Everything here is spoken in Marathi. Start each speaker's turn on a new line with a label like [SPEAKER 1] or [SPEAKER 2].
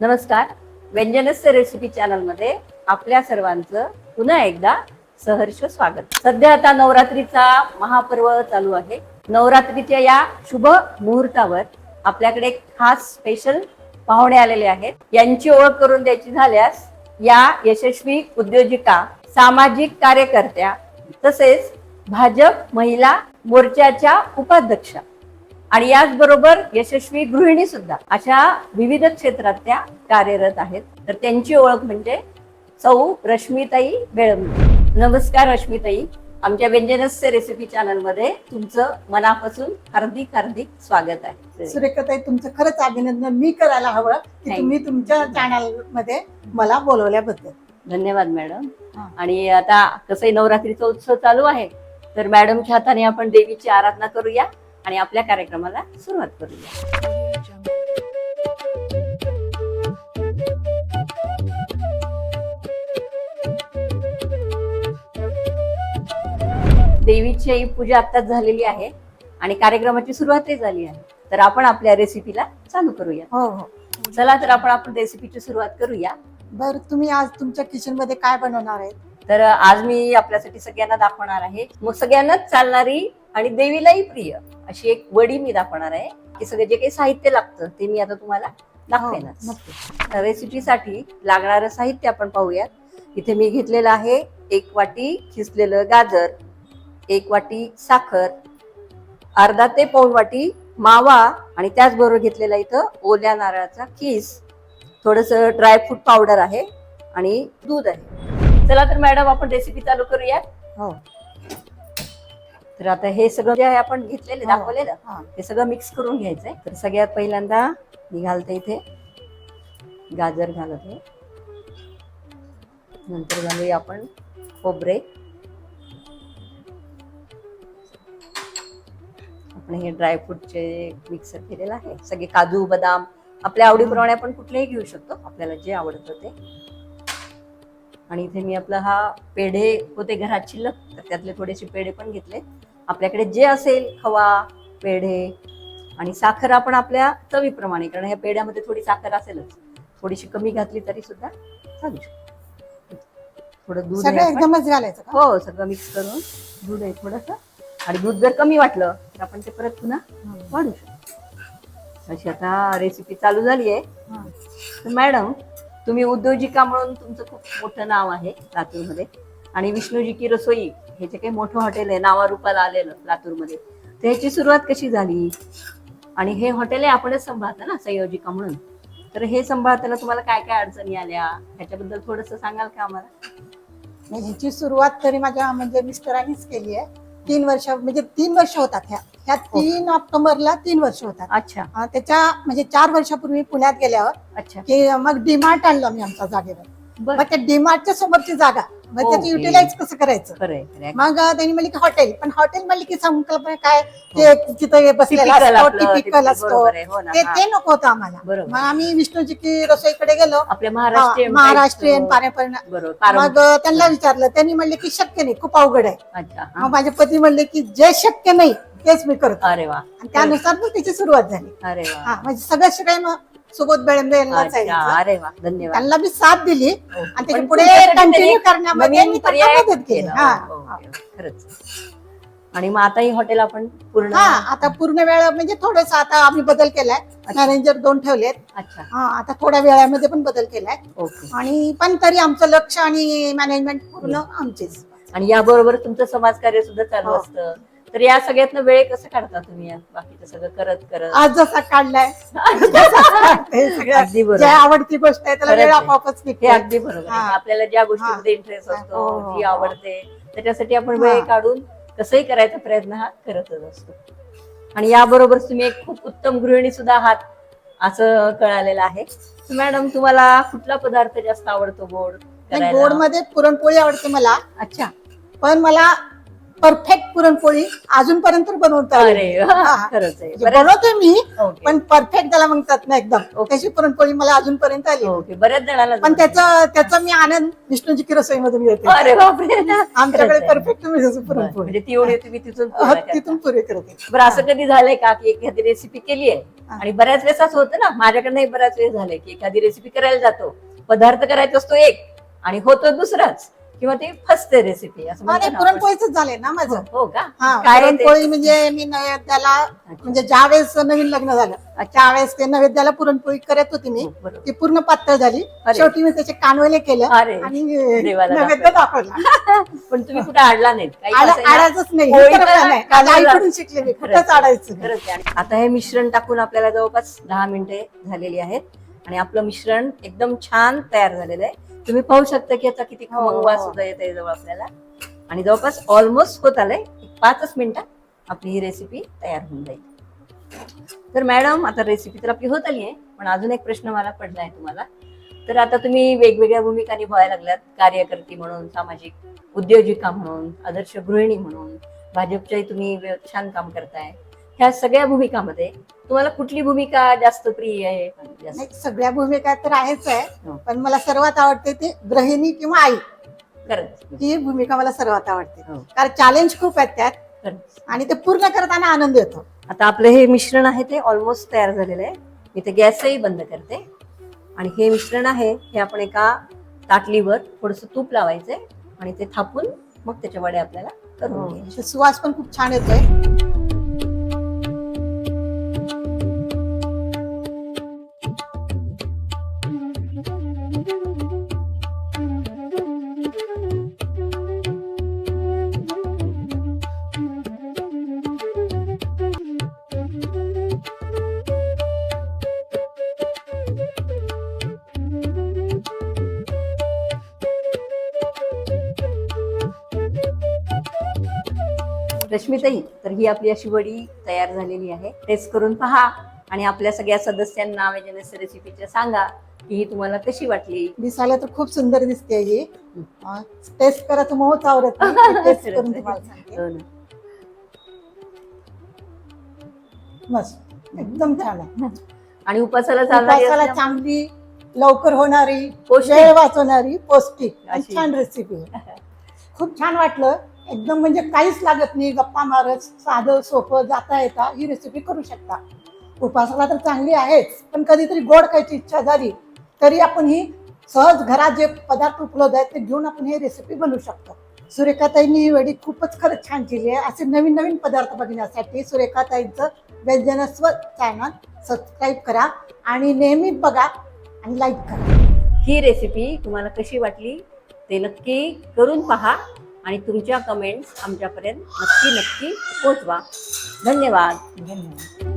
[SPEAKER 1] नमस्कार. व्यंजनस्य रेसिपी चॅनलमध्ये आपल्या सर्वांचं पुन्हा एकदा सहर्ष स्वागत. सध्या आता नवरात्रीचा महापर्व चालू आहे. नवरात्रीच्या या शुभ मुहूर्तावर आपल्याकडे खास स्पेशल पाहुणे आलेले आहेत. यांची ओळख करून द्यायची झाल्यास या यशस्वी उद्योजिका सामाजिक कार्यकर्त्या तसेच भाजप महिला मोर्चाच्या उपाध्यक्षा आणि याचबरोबर यशस्वी गृहिणी सुद्धा अशा विविध क्षेत्रात त्या कार्यरत आहेत. तर त्यांची ओळख म्हणजे सौ रश्मीताई बेळमकर नमस्कार रश्मीताई. आमच्या व्यंजनस्य रेसिपी चॅनलमध्ये तुमचं मनापासून हार्दिक हार्दिक स्वागत आहे.
[SPEAKER 2] सुरेखाताई तुमचं खरंच अभिनंदन मी करायला हवं की तुम्ही तुमच्या चॅनलमध्ये मला बोलवल्याबद्दल.
[SPEAKER 1] धन्यवाद मॅडम. आणि आता कसंही नवरात्रीचा उत्सव चालू आहे. तर मॅडमच्या हाताने आपण देवीची आराधना करूया. आणि आपल्या कार्यक्रमाला सुरुवात करूया. देवीची पूजा आत्ताच झालेली आहे आणि कार्यक्रमाची सुरुवातही झाली आहे. तर आपण आपल्या रेसिपीला चालू करूया.
[SPEAKER 2] हो हो.
[SPEAKER 1] चला तर आपण आपण रेसिपीची सुरुवात करूया.
[SPEAKER 2] बर तुम्ही आज तुमच्या किचनमध्ये काय बनवणार आहे
[SPEAKER 1] तर आज मी आपल्यासाठी सगळ्यांना दाखवणार आहे. मग सगळ्यांनाच चालणारी आणि देवीलाही प्रिय. अशी एक वडी मी दाखवणार आहे की सगळं जे काही साहित्य लागतं ते मी आता तुम्हाला दाखवेनच.
[SPEAKER 2] नक्की.
[SPEAKER 1] रेसिपीसाठी लागणारं साहित्य आपण पाहूयात. इथे मी घेतलेलं आहे एक वाटी खिसलेलं गाजर एक वाटी साखर अर्धा ते पाऊण वाटी मावा आणि त्याचबरोबर घेतलेला इथं ओल्या नारळाचा किस. थोडस ड्रायफ्रूट पावडर आहे आणि दूध आहे. चला तर मॅडम आपण रेसिपी चालू करूया
[SPEAKER 2] हो.
[SPEAKER 1] तर आता हे सगळं जे आहे आपण घेतलेलं
[SPEAKER 2] हो.
[SPEAKER 1] दाखवलेलं
[SPEAKER 2] हा.
[SPEAKER 1] सगळं मिक्स करून घ्यायचंय. तर सगळ्यात पहिल्यांदा मी घालते इथे. गाजर घालत. नंतर घालूया आपण खोबरे. आपण हे ड्रायफ्रूटचे मिक्सर केलेलं आहे. सगळे काजू बदाम आपल्या आवडीप्रमाणे आपण कुठलेही घेऊ शकतो. आपल्याला जे आवडतं ते. आणि इथे मी आपला हा पेढे होते घरात शिल्लक तर त्यातले थोडेसे पेढे पण घेतले. आपल्याकडे जे असेल खवा पेढे आणि साखर आपण आपल्या चवीप्रमाणे कारण ह्या पेढ्यामध्ये थोडी साखर असेलच. थोडीशी कमी घातली तरी सुद्धा चालू शकते. थोडं दूध
[SPEAKER 2] एकदमच घालायचं
[SPEAKER 1] हो सगळं मिक्स करून दूध आहे थोडस. आणि दूध जर कमी वाटलं तर आपण ते परत पुन्हा वाढू शकतो. अशी आता रेसिपी चालू झाली आहे. तर मॅडम तुम्ही उद्योजिका म्हणून तुमचं खूप मोठं नाव आहे लातूरमध्ये. आणि विष्णूजी की रसोई हे जे काही मोठं हॉटेल आहे नावारूपाला आलेलं लातूरमध्ये. तर ह्याची सुरुवात कशी झाली? आणि हे हॉटेल आहे आपणच सांभाळता ना संयोजिका म्हणून. तर हे सांभाळताना तुम्हाला काय काय अडचणी आल्या? ह्याच्याबद्दल थोडस सांगाल का आम्हाला?
[SPEAKER 2] ह्याची सुरुवात तरी माझ्या म्हणजे मिस्टरांनीच केली आहे. तीन वर्ष म्हणजे तीन वर्ष होतात ह्या. ह्या तीन ऑक्टोबरला तीन वर्ष होतात.
[SPEAKER 1] अच्छा.
[SPEAKER 2] त्याच्या म्हणजे चार वर्षापूर्वी पुण्यात गेल्यावर
[SPEAKER 1] अच्छा.
[SPEAKER 2] की मग डीमार्ट आणलं मी आमच्या जागेवर.
[SPEAKER 1] बरं.
[SPEAKER 2] मग त्या डीमार्टच्या समोरची जागा मग त्याचं
[SPEAKER 1] Okay.
[SPEAKER 2] युटिलाइज कसं करायचं?
[SPEAKER 1] खरंय खरंय.
[SPEAKER 2] मग त्यांनी म्हणले की हॉटेल पण हॉटेल म्हणले की संकल्पना काय? ते तिथं हे बसलेला
[SPEAKER 1] Typical
[SPEAKER 2] असतो
[SPEAKER 1] आपलं,
[SPEAKER 2] टिपिकल
[SPEAKER 1] typical
[SPEAKER 2] असतो.
[SPEAKER 1] बरोबर आहे, हो ना,
[SPEAKER 2] ते
[SPEAKER 1] हा.
[SPEAKER 2] ते नको होतं आम्हाला.
[SPEAKER 1] बरोबर.
[SPEAKER 2] मग आम्ही विष्णूजी की रसोईकडे गेलो.
[SPEAKER 1] आपल्या
[SPEAKER 2] हा,
[SPEAKER 1] महाराष्ट्रीयन
[SPEAKER 2] महाराष्ट्रीयन
[SPEAKER 1] type,
[SPEAKER 2] पारंपरिक
[SPEAKER 1] बरोबर
[SPEAKER 2] मग. त्यांना विचारलं. त्यांनी म्हणले की शक्य नाही खूप अवघड आहे.
[SPEAKER 1] अच्छा हा.
[SPEAKER 2] मग माझे पती म्हणले की जे शक्य नाही तेच मी करतो.
[SPEAKER 1] अरे वा.
[SPEAKER 2] आणि त्यानुसार मग त्याची सुरुवात झाली.
[SPEAKER 1] अरे वा.
[SPEAKER 2] हा म्हणजे सगळं श्रेय मग सुबोध बेळंबे यांना
[SPEAKER 1] अरे वा धन्यवाद.
[SPEAKER 2] त्यांना मी साथ दिली
[SPEAKER 1] ओके.
[SPEAKER 2] आणि
[SPEAKER 1] पण
[SPEAKER 2] त्याच्या पुढे
[SPEAKER 1] तुमच्यासाठी
[SPEAKER 2] कंटिन्यू
[SPEAKER 1] तरी
[SPEAKER 2] करण्यामध्ये
[SPEAKER 1] नवीन
[SPEAKER 2] मी
[SPEAKER 1] पर्याय
[SPEAKER 2] मदत केली.
[SPEAKER 1] केला.
[SPEAKER 2] हा
[SPEAKER 1] हो. खरंच. आणि मग आता ही हॉटेल आपण पूर्ण
[SPEAKER 2] हा आता पूर्ण वेळ म्हणजे थोडस आता आम्ही बदल केलाय. मॅनेजर दोन ठेवलेत.
[SPEAKER 1] अच्छा.
[SPEAKER 2] हा आता थोड्या वेळामध्ये पण बदल केलाय.
[SPEAKER 1] ओके.
[SPEAKER 2] आणि पण तरी आमचं लक्ष आणि मॅनेजमेंट पूर्ण आमचेच.
[SPEAKER 1] आणि याबरोबर तुमचं समाजकार्य सुद्धा चालू
[SPEAKER 2] हो.
[SPEAKER 1] असतं. तर या सगळ्यातनं वेळ कसं काढता तुम्ही या बाकीचं सगळं करत करत
[SPEAKER 2] आज जसा काढलाय हे सगळं
[SPEAKER 1] अगदी बरोबर
[SPEAKER 2] आवडती गोष्ट आहे त्याला
[SPEAKER 1] खरंच
[SPEAKER 2] वेळ
[SPEAKER 1] आहे.
[SPEAKER 2] आपोआपच
[SPEAKER 1] हे
[SPEAKER 2] निघते
[SPEAKER 1] अगदी बरोबर आहे.
[SPEAKER 2] हा.
[SPEAKER 1] आपल्याला ज्या गोष्टीमध्ये इंटरेस्ट
[SPEAKER 2] हो,
[SPEAKER 1] असतो
[SPEAKER 2] हो,
[SPEAKER 1] जी
[SPEAKER 2] हो.
[SPEAKER 1] आवडते त्याच्यासाठी आपण
[SPEAKER 2] हा.
[SPEAKER 1] वेळ काढून कसंही करायचा प्रयत्न हा करतच असतो आणि याबरोबर तुम्ही एक खूप उत्तम गृहिणी सुद्धा आहात असं कळालेलं आहे मॅडम तुम्हाला कुठला पदार्थ जास्त आवडतो गोड करायला?
[SPEAKER 2] गोडमध्ये पुरणपोळी आवडते मला
[SPEAKER 1] अच्छा
[SPEAKER 2] पण मला परफेक्ट पुरणपोळी अजूनपर्यंत बनवता आली
[SPEAKER 1] अरे
[SPEAKER 2] नाही.
[SPEAKER 1] वा,
[SPEAKER 2] हा.
[SPEAKER 1] खरंच आहे
[SPEAKER 2] म्हणजे बनवते मी
[SPEAKER 1] ओके.
[SPEAKER 2] पण परफेक्ट त्याला म्हणतात ना एकदम
[SPEAKER 1] ओके.
[SPEAKER 2] त्याची पुरणपोळी मला अजूनपर्यंत आली.
[SPEAKER 1] ओके बऱ्याच जणांना
[SPEAKER 2] पण. त्याचा त्याचा मी आनंद विष्णूजी की रसोईमधून घेते
[SPEAKER 1] अरे बापरे
[SPEAKER 2] आमच्याकडे
[SPEAKER 1] खरंच आहे.
[SPEAKER 2] परफेक्ट
[SPEAKER 1] बरं,
[SPEAKER 2] पुरणपोळी
[SPEAKER 1] म्हणजे ती एवढी तुम्ही तिथून
[SPEAKER 2] हा,
[SPEAKER 1] पूर्ण करता.
[SPEAKER 2] तिथून पुरे करते
[SPEAKER 1] बरं असं कधी झालंय का की एखादी रेसिपी केली आहे आणि बऱ्याच वेळेस असं होतं ना माझ्याकडनंही बऱ्याच वेळेस झालंय की एखादी रेसिपी करायला जातो पदार्थ करायचा असतो एक आणि होतो दुसराच किंवा ते फसते रेसिपी असं म्हणतो ना आपण.
[SPEAKER 2] पुरणपोळीच झाले ना माझं.
[SPEAKER 1] हो का?
[SPEAKER 2] हा
[SPEAKER 1] काय आहे ते?
[SPEAKER 2] पुरणपोळी म्हणजे मी नैवेद्याला म्हणजे ज्या वेळेस नवीन लग्न झालं त्यावेळेस ते नैवेद्याला पुरणपोळी करत होती मी.
[SPEAKER 1] हो, बरोबर.
[SPEAKER 2] ती पूर्ण पातळ झाली.
[SPEAKER 1] अरे.
[SPEAKER 2] शेवटी मी त्याचे कानवले केलं
[SPEAKER 1] अरे.
[SPEAKER 2] आणि
[SPEAKER 1] देवाला
[SPEAKER 2] नैवेद्य दाखवला.
[SPEAKER 1] पण तुम्ही कुठे आडला नाहीत. काही
[SPEAKER 2] आड-
[SPEAKER 1] असं आहे ना,
[SPEAKER 2] आडायचंच नाही. हे तर नाही.
[SPEAKER 1] काढायला-
[SPEAKER 2] आईकडून शिकले मी.
[SPEAKER 1] खरंच.
[SPEAKER 2] कुठंच आडायचं
[SPEAKER 1] खरंच आहे. आणि आता हे मिश्रण टाकून आपल्याला जवळपास दहा मिनिटे झालेली आहेत आणि आपलं मिश्रण एकदम छान तयार झालेलं आहे. तुम्ही पाहू शकता की आता किती
[SPEAKER 2] हो.
[SPEAKER 1] खमंग वास सुद्धा येत आहे जवळ आपल्याला. आणि जवळपास ऑलमोस्ट होत आलंय. पाचच मिनिटात आपली ही रेसिपी तयार होऊन जाईल. तर मॅडम आता रेसिपी तर आपली होत आली आहे पण अजून एक प्रश्न मला पडला आहे तुम्हाला. तर आता तुम्ही वेगवेगळ्या भूमिका निभावायला लागल्यात कार्यकर्ती म्हणून सामाजिक उद्योजिका म्हणून आदर्श गृहिणी म्हणून. भाजपच्याही तुम्ही छान काम करताय. ह्या सगळ्या भूमिकामध्ये तुम्हाला कुठली भूमिका जास्त प्रिय आहे? जास्त
[SPEAKER 2] नाही, सगळ्या भूमिका तर आहेच
[SPEAKER 1] हो.
[SPEAKER 2] आहे पण मला सर्वात आवडते ते गृहिणी किंवा आई.
[SPEAKER 1] खरंच.
[SPEAKER 2] ही भूमिका मला सर्वात आवडते.
[SPEAKER 1] हो.
[SPEAKER 2] कारण चॅलेंज खूप आहेत त्यात
[SPEAKER 1] खरंच.
[SPEAKER 2] आणि ते पूर्ण करताना आनंद येतो.
[SPEAKER 1] आता आपलं हे मिश्रण आहे ते ऑलमोस्ट तयार झालेलं आहे. मी ते गॅसही बंद करते. आणि हे मिश्रण आहे हे आपण एका ताटलीवर थोडस तूप लावायचंय आणि ते थापून मग त्याच्या वडे आपल्याला करून
[SPEAKER 2] ते सुवास पण खूप छान येतोय.
[SPEAKER 1] रश्मीताई तर ही आपली अशी वडी तयार झालेली आहे. टेस्ट करून पहा आणि आपल्या सगळ्या सदस्यांना वेजनस रेसिपीच्या सांगा की ही तुम्हाला कशी वाटली.
[SPEAKER 2] दिसायला तर खूप सुंदर दिसते ही. टेस्ट आवडत नाही करून तुम्हाला सांगते.
[SPEAKER 1] हो ना.
[SPEAKER 2] मस्त एकदम छान आहे.
[SPEAKER 1] आणि उपासाला चालणारी
[SPEAKER 2] उपासाला
[SPEAKER 1] असल्यामुळे-
[SPEAKER 2] चांगली लवकर होणारी
[SPEAKER 1] पौष्टिक.
[SPEAKER 2] वेळ वाचवणारी पौष्टिक
[SPEAKER 1] अशी.
[SPEAKER 2] छान रेसिपी खूप छान वाटलं. एकदम म्हणजे काहीच लागत नाही गप्पा मारत साधं सोपं जाता येता ही रेसिपी करू शकता. उपासाला तर चांगली आहेच पण कधीतरी गोड खायची इच्छा झाली तरी आपण ही सहज घरात जे पदार्थ उपलब्ध आहेत ते घेऊन आपण ही रेसिपी बनवू शकतो. सुरेखाताईंनी ही वेळी खूपच खरंच छान केली आहे. असे नवीन नवीन पदार्थ बघण्यासाठी सुरेखाताईंचं व्यंजनस्व चॅनल सबस्क्राईब करा आणि नेहमी बघा आणि लाईक करा.
[SPEAKER 1] ही रेसिपी तुम्हाला कशी वाटली ते नक्की करून पहा. आणि तुमच्या कमेंट्स आमच्यापर्यंत नक्की नक्की पोचवा धन्यवाद.
[SPEAKER 2] धन्यवाद.